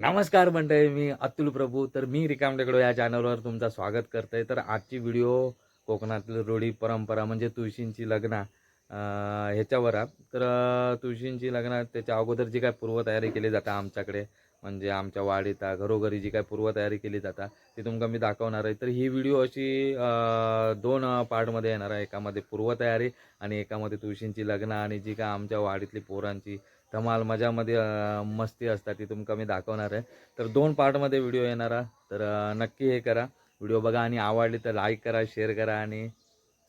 नमस्कार मंडळी मी अतुल प्रभू. तर मी रिकामटेकडो या चॅनलवर तुमचं स्वागत करतोय. तर आजची व्हिडिओ कोकणातील रूढी परंपरा म्हणजे तुळशींची लग्न ह्याच्यावर तर तुळशींची लग्न त्याच्या अगोदर जी काय पूर्वतयारी केली जाता आमच्याकडे म्हणजे आमच्या वाडीत घरोघरी जी काय पूर्वतयारी केली जाता ती तुमका मी दाखवणार आहे. तर ही व्हिडिओ अशी दोन पार्टमध्ये येणार आहे. एकामध्ये पूर्वतयारी आणि एकामध्ये तुळशींची लग्न आणि जी काय आमच्या वाडीतली पोरांची धमाल मजामध्ये मस्ती असतात ती तुमका मी दाखवणार आहे. तर दोन पार्टमध्ये व्हिडिओ येणार आहे. तर नक्की हे करा. व्हिडिओ बघा आणि आवडली तर लाईक करा शेअर करा आणि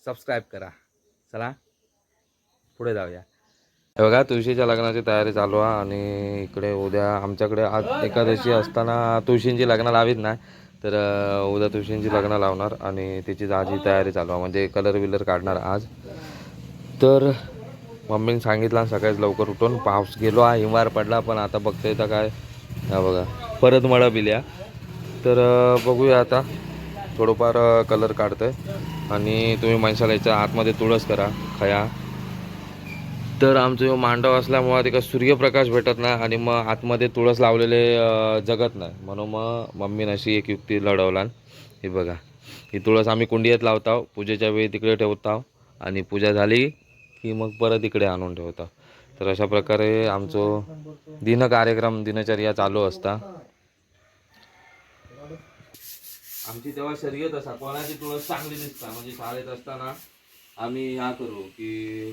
सबस्क्राईब करा. चला पुढे जाऊया. हे बघा तुळशीच्या लग्नाची तयारी चालू आहे आणि इकडे उद्या आमच्याकडे आज एकादशी असताना तुळशींची लग्न लावीत नाही. तर उद्या तुळशींची लग्न लावणार आणि तिची आजची तयारी चालू आहे. म्हणजे कलर विलर काढणार आज. तर मम्मीने सांगितलं सकाळीच लवकर उठून पाऊस गेलो. आहे हिमार पडला पण आता बघता तर काय. हा बघा. परत मळा बिल्या. तर बघूया आता. थोडंफार कलर काढतोय. आणि तुम्ही माणसाला याच्या आतमध्ये तुळस करा खया. तर आमचं जो मांडव असल्यामुळं तिकडं सूर्यप्रकाश भेटत नाही आणि मग आतमध्ये तुळस लावलेले जगत नाही. म्हणून मग मम्मीनं अशी एक युक्ती लढवला ही बघा. ही तुळस आम्ही कुंडीत लावतो पूजेच्या वेळी तिकडे ठेवतो आणि पूजा झाली. की मग परत इकडे आणून ठेवता. तर अशा प्रकारे आमचं दिन कार्यक्रम दिनचर्या चालू असता. आमची तेव्हा शर्यत असा कोणाची तुळस चांगली दिसता म्हणजे शाळेत असताना आम्ही हा करू की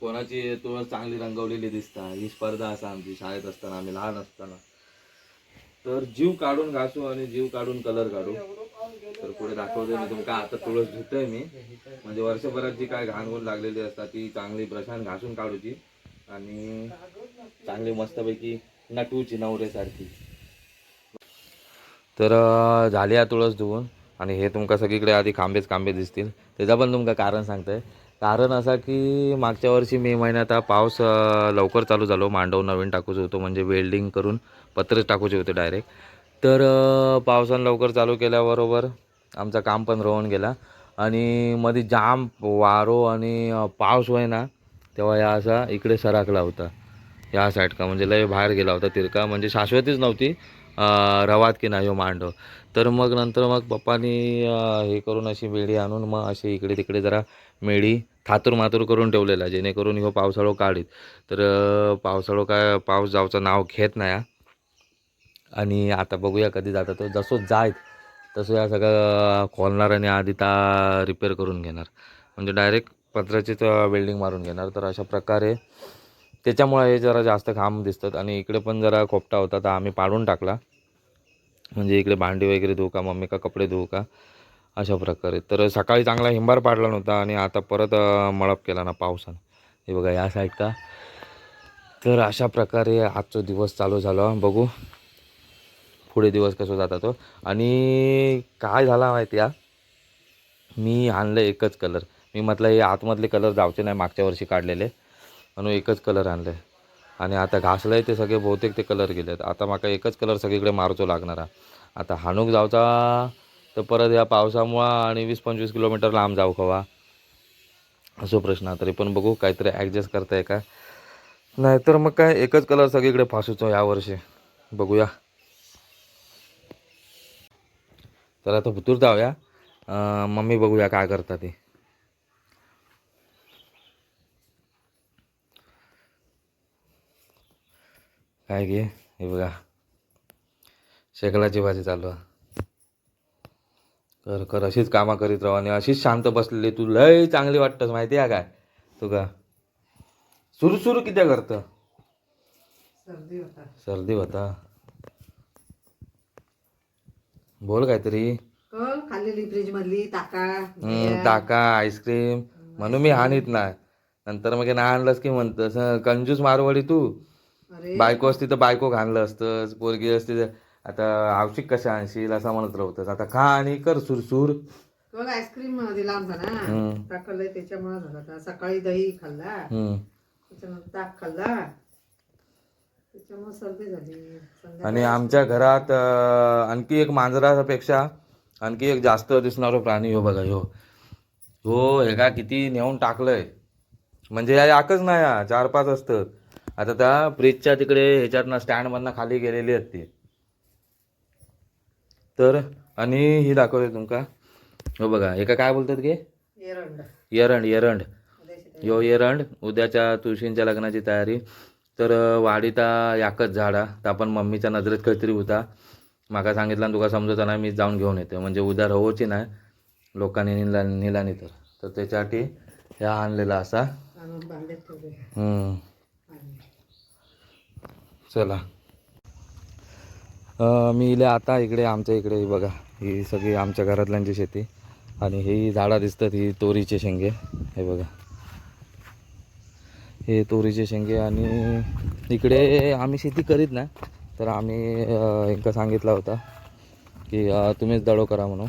कोणाची तुळस चांगली रंगवलेली दिसता ही स्पर्धा असा आमची शाळेत असताना आम्ही लहान असताना. तर जीव काढून घासू आणि जीव काढून कलर काढू. तर पुढे दाखवतोय मी तुमका. आता तुळस धुतोय मी. म्हणजे वर्षभरात जी काय घाण घाणगुण लागलेली असतात ती चांगली ब्रशान घासून काढूची. आणि चांगली मस्तपैकी नटूची नवरेसारखी. तर झाली हा तुळस धुवून. आणि हे तुमका सगळीकडे आधी खांबेच खांबे दिसतील. त्याचं पण तुमका कारण सांगतंय. कारण असा की मागच्या वर्षी मे महिन्यात हा पाऊस लवकर चालू झालो. मांडव नवीन टाकूचं होतो. म्हणजे वेल्डिंग करून पत्रच टाकूचे होते डायरेक्ट तर पावसानं लवकर चालू केल्याबरोबर आमचं काम पण राहून गेला. आणि मध्ये जाम वारो आणि पाऊस होय ना तेव्हा या असा इकडे सरकला होता. या साईडका म्हणजे लय बाहेर गेला होता तिरका म्हणजे शाश्वतीच नव्हती रवात की नाही हो मांडव. तर मग नंतर मग पप्पानी हे करून अशी मेढी आणून मग अशी इकडे तिकडे जरा मेढी थातूर मातूर करून ठेवलेला जेणेकरून ह्यो पावसाळो काढीत. तर पावसाळो काय पाऊस जावचं नाव घेत नाही हा. आणि आता बघूया कधी जाता तो. जसं जायत तसं या सगळं खोलणार आणि आधी ता रिपेअर करून घेणार. म्हणजे डायरेक्ट पत्र्याचीच वेल्डिंग मारून घेणार. तर अशा प्रकारे त्याच्यामुळे हे जरा जास्त खांब दिसतात. आणि इकडे पण जरा खोपटा होता तर आम्ही पाडून टाकला. म्हणजे इकडे भांडी वगैरे धुऊ का मम्मी का कपडे धुऊ का अशा प्रकारे. तर सकाळी चांगला हिंबार पाडला नव्हता आणि आता परत मळप केला ना पावसानं. हे बघा या साईड का तर अशा प्रकारे आजचा दिवस चालू झाला. बघू. पुढे दिवस कसं जाता तो. आणि काय झाला माहिती या मी आणलं एकच कलर मी म्हटलं हे आतमधले कलर जावचे नाही मागच्या वर्षी काढलेले. म्हणून एकच कलर आणलं. आहे आणि आता घासलंय ते सगळे बहुतेक ते कलर गेलेत. आता माका एकच कलर सगळीकडे मारचो लागणार. आहे. आता हाणूक जावचा तर परत या पावसामुळं आणि वीस पंचवीस किलोमीटर लांब जाऊ खवा असो प्रश्न तरी पण बघू काहीतरी ॲडजस्ट करताय का? नाहीतर मग काय एकच कलर सगळीकडे फासूचो यावर्षी बघूया. तर आता भुतूर जाऊया. मम्मी बघूया काय करता ते. काय घे हे बघा. शेकलाची भाजी चालू कर कर अशीच कामं करीत राहा आणि अशीच शांत बसलेली तू. लय चांगली वाटतस माहिती आहे काय? तू का? सुरू सुरू किती करतं? सर्दी होता. सर्दी होता. बोल काहीतरी. खाल्लेली फ्रीज मधली ताका टाका आईस्क्रीम म्हणून मी हानीत नाही. नंतर मग नाही आणलंस की म्हणतस हं, कंजूस मारवाडी तू. बायको असती तर बायको घाणलं असतंस पोरगी असती तर. आता आवश्यक कशा आणशील असं म्हणत राहतस आता खा आणि कर सुरसूर. आईस्क्रीम दिला आमचा ना. टाकलंय त्याच्यामुळे सकाळी दही खाल्ला. त्याच्यानंतर ताक खाल्ला. त्याच्यामुळे सर्दी झाली. संध्याकाळी आणि आमच्या घरात अं, आणखी एक मांजरापेक्षा आणखी एक जास्त दिसणारो प्राणी हो बघा ह्यो हो हे का किती नेऊन टाकलंय. म्हणजे या याकच नाही हा, चार पाच असतं आता त्या फ्रीजच्या तिकडे ह्याच्यातनं स्टँडमधनं खाली गेलेली आहेत ती. तर आणि ही दाखवते तुमका. हो बघा एका काय बोलतात की एरंड एरंड एरंड. यो एरंड उद्याच्या तुळशींच्या लग्नाची तयारी. तर वाडीता याकच झाडा. तर आपण मम्मीच्या नजरेत खैतरी होता. माका सांगितलं तुका समजवता नाही मी जाऊन घेऊन येते. म्हणजे उद्या रवोची नाही लोकांनी निला नेला नाही तर. तर त्याच्यासाठी ह्या आणलेला असा. चला. मी इले आता इकडे आमच्या इकडे बघा. ही सगळी आमच्या घरातल्यांची शेती. आणि ही झाडं दिसतात ही तोरीचे शेंगे. हे बघा. हे तुरीचे शेंगे आणि इकडे आम्ही शेती करीत नाही तर आम्ही एका सांगितला होता की तुम्हीच दडो करा म्हणून.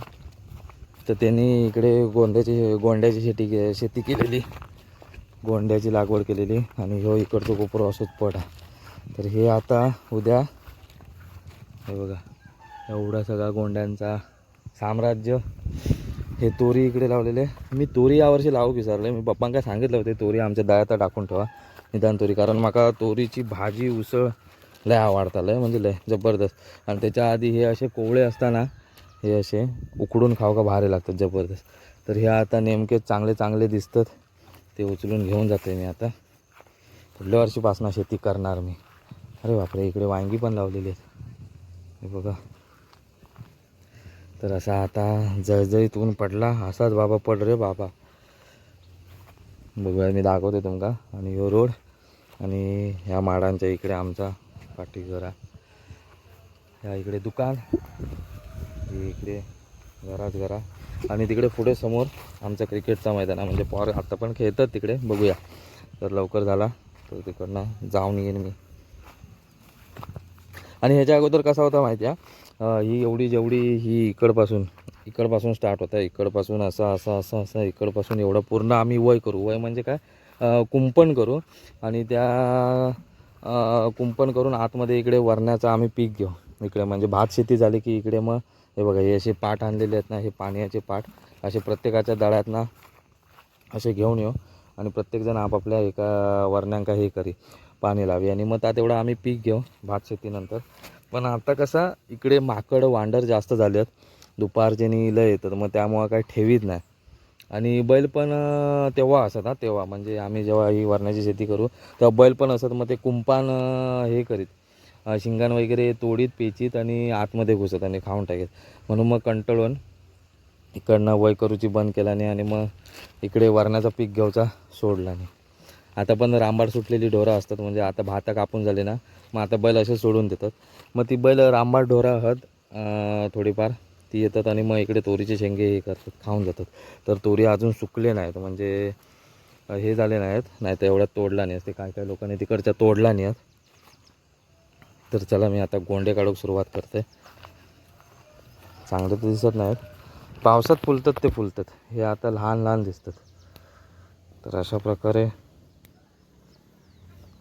तर त्यांनी इकडे गोंड्याची गोंड्याची शेती के शेती केलेली गोंड्याची लागवड केलेली आणि ह्यो इकडचं कोपरो असोच पड. आहे तर हे आता उद्या हे बघा एवढा सगळा गोंड्यांचा साम्राज्य हे तोरी इकडे लावलेले. मी तोरी यावर्षी लावू विसरले मी पप्पांका सांगितलं होते तोरी आमच्या दळ्यात टाकून ठेवा निदान तोरी. कारण माका तोरीची भाजी उसळ लय आवडता लय म्हणजे लय जबरदस्त. आणि त्याच्या आधी हे असे कोवळे असताना हे असे उकडून खाऊ का भारी लागतात जबरदस्त. तर हे आता नेमके चांगले चांगले दिसतात. ते उचलून घेऊन जाते मी आता. पुढल्या वर्षीपासून शेती करणार मी. अरे बापरे इकडे वांगी पण लावलेली आहेत. हे बघा. तर असा आता जळजळीत ऊन पडला. असाच बाबा पड रे बाबा. बघूया मी दाखवते तुमका. आणि ह्यो रोड आणि ह्या माडांच्या इकडे आमचा पाठी घरा ह्या इकडे दुकान इकडे घरात घरा. आणि तिकडे पुढे समोर आमचा क्रिकेटचा मैदान आहे. म्हणजे पॉर आता पण खेळतात तिकडे. बघूया. तर लवकर झाला तर तिकडनं जाऊन येईन मी. आणि ह्याच्या अगोदर कसा होता माहिती आहे? ही एवढी जेवढी ही इकडपासून इकडपासून स्टार्ट होतं इकडपासून असं असं असं असं इकडपासून एवढं पूर्ण आम्ही वय करू. वय म्हणजे काय? कुंपण करू आणि त्या कुंपण करून आतमध्ये इकडे वरण्याचं आम्ही पीक घेऊ. इकडे म्हणजे भात शेती झाली की इकडे मग हे बघा हे असे पाठ आणलेले आहेत ना हे पाण्याचे पाठ असे प्रत्येकाच्या दळ्यात ना असे घेऊन येऊ आणि प्रत्येकजण आपापल्या एका वरण्यांका हे करी पाणी लावी आणि मग त्यात एवढं आम्ही पीक घेऊ भात शेतीनंतर. पण आता कसं इकडे माकड वांडर जास्त झाले आहेत. दुपारचे नि लय येतात मग त्यामुळं काही ठेवीत नाही. आणि बैल पण तेव्हा असत हा तेव्हा. म्हणजे आम्ही जेव्हा ही वरणाची शेती करू तेव्हा बैल पण असत मग ते कुंपान हे करीत. शिंगान शिंगाण वगैरे तोडीत पेचीत आणि आतमध्ये घुसत आणि खाऊन टाकीत. म्हणून मग कंटाळून इकडनं वय करूची बंद केल्याने आणि मग इकडे वरणाचा पीक घ्यायचा सोडला नाही. आता पण रांबाड सुटलेली ढोरं असतात म्हणजे आता भाता कापून झाले ना मग आता बैल असे सोडून देतात. मग ती बैल रांबाड ढोरं आहात थोडीफार ती येतात आणि मग इकडे तोरीचे शेंगे हे करतात खाऊन जातात. तर तोरी अजून सुकले नाहीत म्हणजे हे झाले नाहीत नाही तर एवढ्यात तोडला नाही ते काय काय लोकांनी तिकडच्या तोडला नाही आहेत तर चला मी आता गोंडे काढूक सुरुवात करते. चांगले तर दिसत नाहीत. पावसात फुलतात ते फुलतात हे आता लहान लहान दिसतात. तर अशा प्रकारे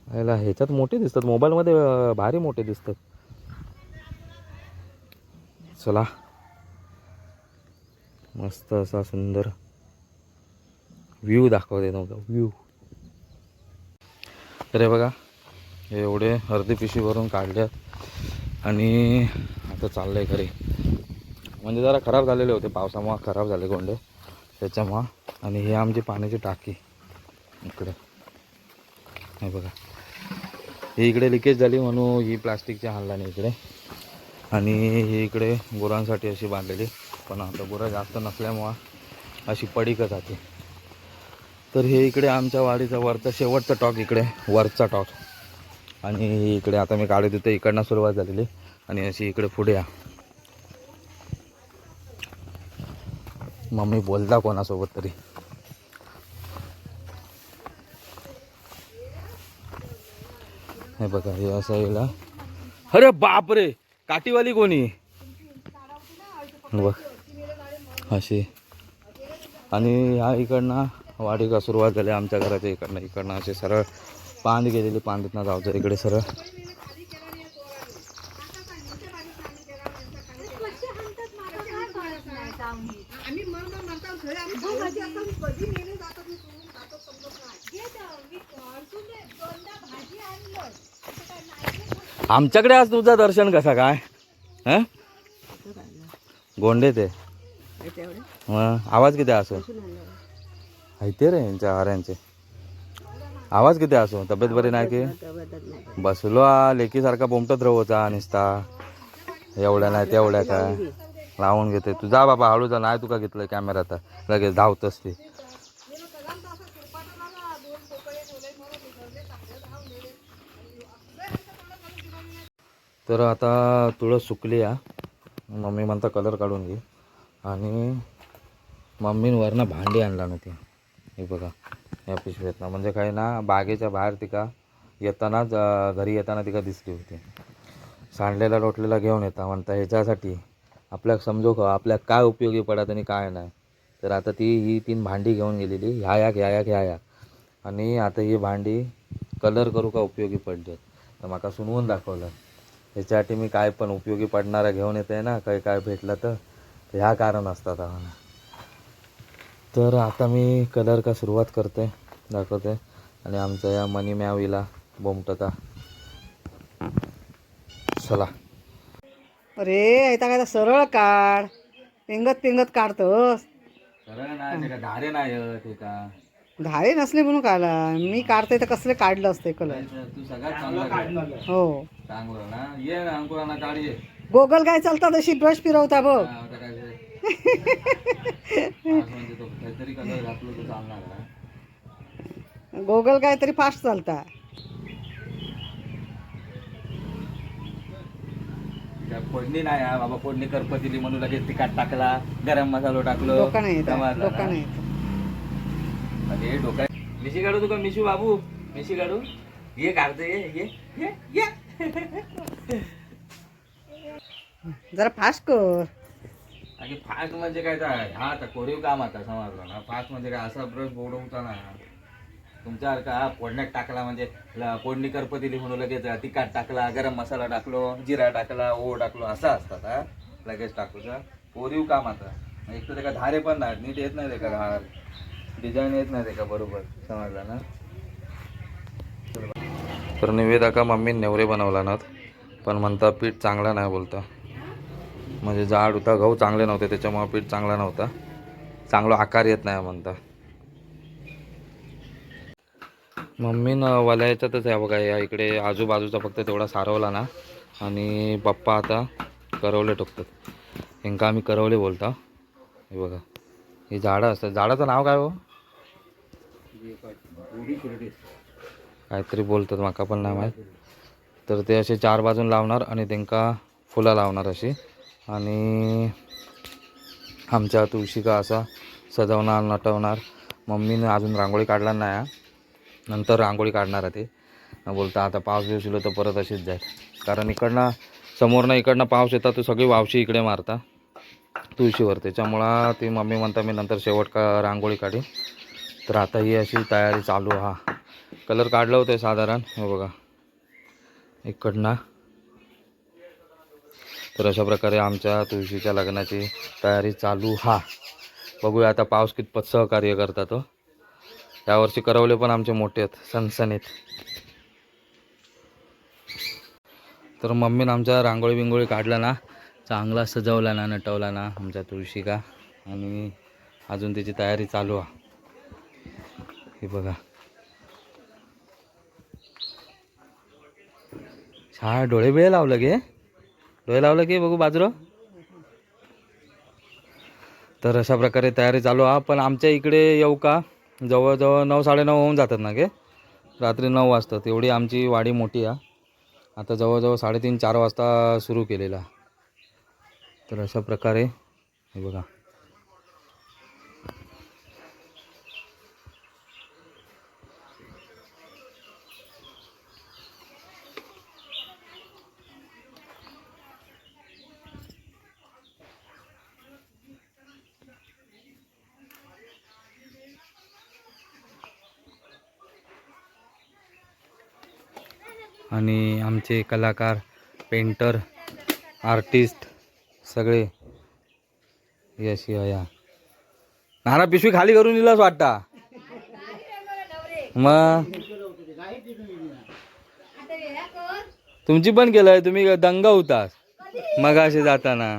याला ह्याच्यात मोठे दिसतात. मोबाईलमध्ये भारी मोठे दिसतात. चला. मस्त असा सुंदर व्ह्यू दाखवते नव्हता व्ह्यू. अरे बघा हे एवढे अर्धी पिशवी भरून काढल्यात. आणि आता चाललंय घरी. म्हणजे जरा खराब झालेले होते. पावसामुळे खराब झाले गोंडे. त्याच्यामुळं. आणि हे आमची पाण्याची टाकी. इकडे. नाही बघा. ही इकडे लिकेज झाली म्हणून ही प्लास्टिकची आणला नाही इकडे. आणि ही इकडे गुरांसाठी अशी बांधलेली. पण आता गुरं जास्त नसल्यामुळं अशी पडीकच जाते. तर हे इकडे आमच्या वाडीचा वरचा शेवटचा टॉक इकडे वरचा टॉक. आणि इकडे आता मी काढत होते इकडनं सुरुवात झालेली. आणि अशी इकडे पुढे या. मम्मी बोलता कोणासोबत तरी? हे बघा हे असं याला. अरे बापरे काठीवाली कोणी? बघ अशी. आणि ह्या इकडनं वाढीला सुरुवात झाली आमच्या घराच्या इकडनं. इकडनं असे सरळ पांद गेलेली पांदीतनं जायचं इकडे सरळ आम्ही मग म्हणता घरी आम्ही भाजी आता कधी नेले जातात मी सोडून जातो समजत नाही भाजी आणलं आमच्याकडे आज तुझं दर्शन कसा काय? हं? गोंडे ते. आवाज किती असो? ऐते रे यांच्या हाऱ्यांचे आवाज किती असो? तब्येत बरी नाही की? बसलो आ लेकीसारखा बोमटत राहूचा निसता. एवढ्या नाही तेवढ्या काय? लावून घेते. तू जा बाबा हळू जा. नाही तुका घेतलं कॅमेरा आता लगेच धावतच ते. तर आता तुळस सुकली या मम्मी म्हणता कलर काढून घे. आणि मम्मींवरनं भांडी आणला नव्हती हे बघा या पिशवीतनं. म्हणजे काय ना बागेच्या बाहेर तिका येतानाच घरी येताना तिका दिसली होती. सांडलेला लोटलेला घेऊन येता म्हणता ह्याच्यासाठी आपल्याक समजो का आपल्याक काय उपयोगी पडत आणि काय नाही? तर आता ती ही तीन भांडी घेऊन गेलेली. ह्या याक ह्या याक ह्या याक आणि आता ही भांडी कलर करू का उपयोगी पडली तर माका सुनवून दाखवलं. ह्याच्यासाठी मी काय पण उपयोगी पडणारा घेऊन येते ना काही काय भेटलं तर. ह्या कारण असतात आम्हाला. तर आता मी कलर का सुरुवात करते दाखवते. आणि आमच्या या मनी मॅवीला बोमटता. चला. अरे येता काय सरळ काढ. पेंगत पेंगत काढतोस धारे नाही ते का धारे नसले म्हणून काढला. मी काढते तर कसले काढलं असते कलर तू सगळ्यात चांगला हो. चांगलं ना. ये ना अंकुरांना काढ ये. गोगल काय चालतात तशी ब्रश फिरवता बघ. आता काय ते- आज म्हणजे तो काहीतरी कलर घातलो तो चालणार का? गोगल काय तरी फास्ट चालता. काय फोडणी नाही हा बाबा फोडणी करपत दिली म्हणून लगेच तिखट टाकला गरम मसालो टाकलो लोकांना येत समजलं ना? लोकांना येत. अरे डोका मिशी काढू तुका मिशू बाबू मिशी काढू. ये काढते ये ये ये जरा फास्ट कर. आणि फास्ट म्हणजे काय काय हा आता कोरीव काम आता समजलं ना. फास्ट म्हणजे काय? असा ब्रश बोडवता ना. तुमच्यासारखा हा फोडण्यात टाकला म्हणजे फोडणी करप दिली म्हणून लगेच तिखट टाकला गरम मसाला टाकलो जिरा टाकला ओ टाकलो असं असतात हा. लगेच टाकूचा कोरीव काम आता. एक तर त्याला धारे पण नाही नीट येत नाही ते का डिझाईन येत नाही ते का बरोबर समजला ना? तर निवेदा का मम्मी नेवरे बनवला ना पण म्हणता पीठ चांगला नाही बोलता. म्हणजे जाड होता गहू चांगले नव्हते त्याच्यामुळे पीठ चांगला नव्हता. चांगला आकार येत नाही म्हणता. मम्मीनं वलायच्यातच आहे बघा या इकडे आजूबाजूचा फक्त तेवढा सारवला ना. आणि पप्पा आता करवले टोकतात ह्यांका आम्ही करवले बोलता. हे बघा. ही झाडं असतात. झाडाचं नाव काय हो? काहीतरी बोलतात माका पण नाही माहीत. तर ते असे चार बाजून लावणार आणि त्यांका फुलं लावणार अशी. आणि आमच्या तुळशीका असा सजवणार नटवणार. मम्मीनं अजून रांगोळी काढला नाही नंतर रांगोळी काढणार आहे ते. न बोलता आता पाऊस बिवस येलो तर परत अशीच जाईल. कारण इकडनं समोरनं इकडनं पाऊस येतात तर सगळी वावशी इकडे मारता तुळशीवर. त्याच्यामुळं ती मम्मी म्हणता मी नंतर शेवट का रांगोळी काढी तर आता ही अशी तयारी चालू हा. कलर काढला होतं साधारण हो बघा. इकडनं. तर अशा प्रकारे आमच्या तुळशीच्या लग्नाची तयारी चालू हा. बघूया आता पाऊस कितपत सहकार्य करता तो. यावर्षी करवले पण आमचे मोठे आहेत सणसणीत तर मम्मीनं आमच्या रांगोळी बिंगोळी काढला ना चांगला सजवला ना नटवला ना आमच्या तुळशी का. आणि अजून त्याची तयारी चालू आहे. हे बघा. छा डोळे बिळे लावलं गे डोळे लावलं की बघू बाजरो तर अशा प्रकारे तयारी चालू हा पण आमच्या इकडे येऊ का? जवळजवळ नऊ साडेनऊ होऊन जातात ना गे? रात्री नऊ वाजतात. एवढी आमची वाडी मोठी आहे. आता जवळजवळ साडेतीन चार वाजता सुरू केलेला. तर अशा प्रकारे हे बघा. आणि आमचे कलाकार पेंटर आर्टिस्ट सगळे अशी या नाना पिशवी खाली करून दिलास वाटता. मग? तुमची पण केलंय तुम्ही दंग मग असे जाताना.